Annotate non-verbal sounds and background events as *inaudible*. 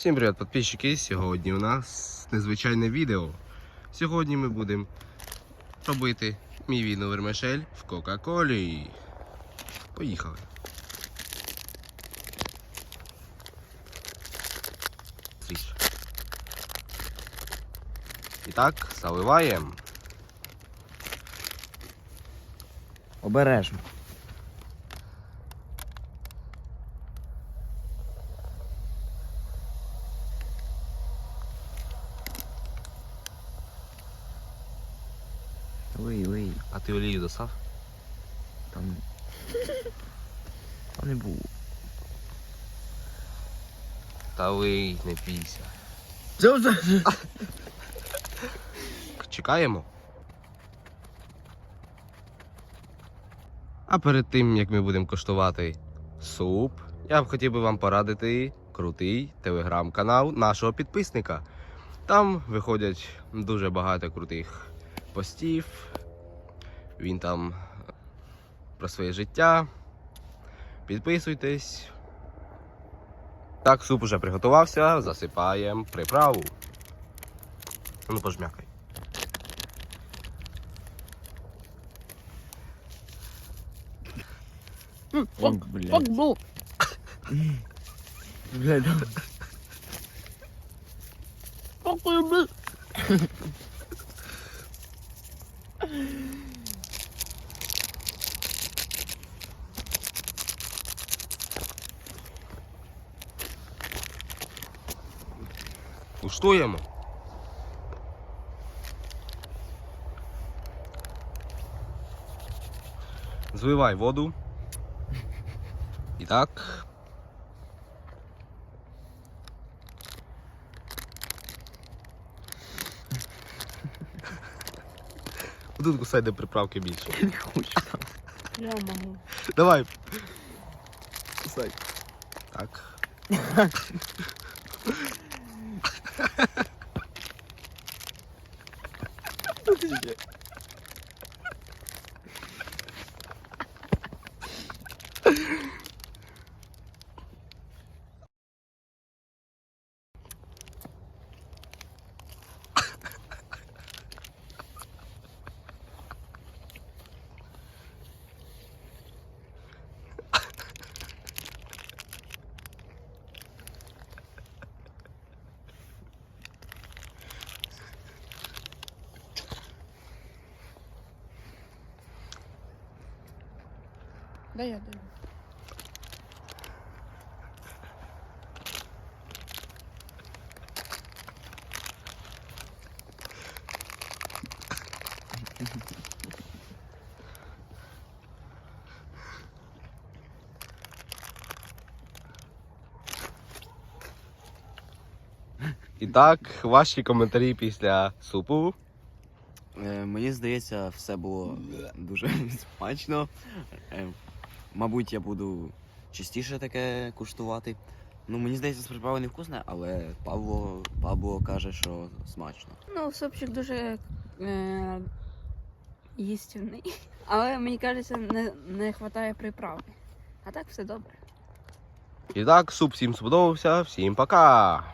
Всім привіт, підписчики! Сьогодні у нас незвичайне відео. Сьогодні ми будемо робити мій віно вермишель в Кока-Колі. Поїхали. І так, заливаємо. Обережно. Лий, лий, А ти олію достав? там. Там не було. Та лий, не бійся. Це вже. Чекаємо. А перед тим, як ми будемо коштувати суп, я б хотів би вам порадити крутий телеграм-канал нашого підписника. Там виходять дуже багато крутих постів. Він там про своє життя. Підписуйтесь. Так, суп уже приготувався, засипаємо приправу. Ну, пожмякай. Ой, блядь. был. Блядь. Какой был. Куштуємо. Зливай воду. І. Тут кусай, де приправки більше. Не хочу. Я можу. Давай. Кусай. Так. Да я даю. І так, ваші коментарі після супу. Е, Мені здається, все було дуже *laughs* смачно. Е, Мабуть, я буду частіше таке куштувати. Ну, мені здається, приправа не вкусна, але Павло, Павло каже, що смачно. Ну, супчик дуже е, їстівний. *laughs* Але мені кажеться, не, не вистачає приправи. А так все добре. І так, суп всім сподобався. Всім пока!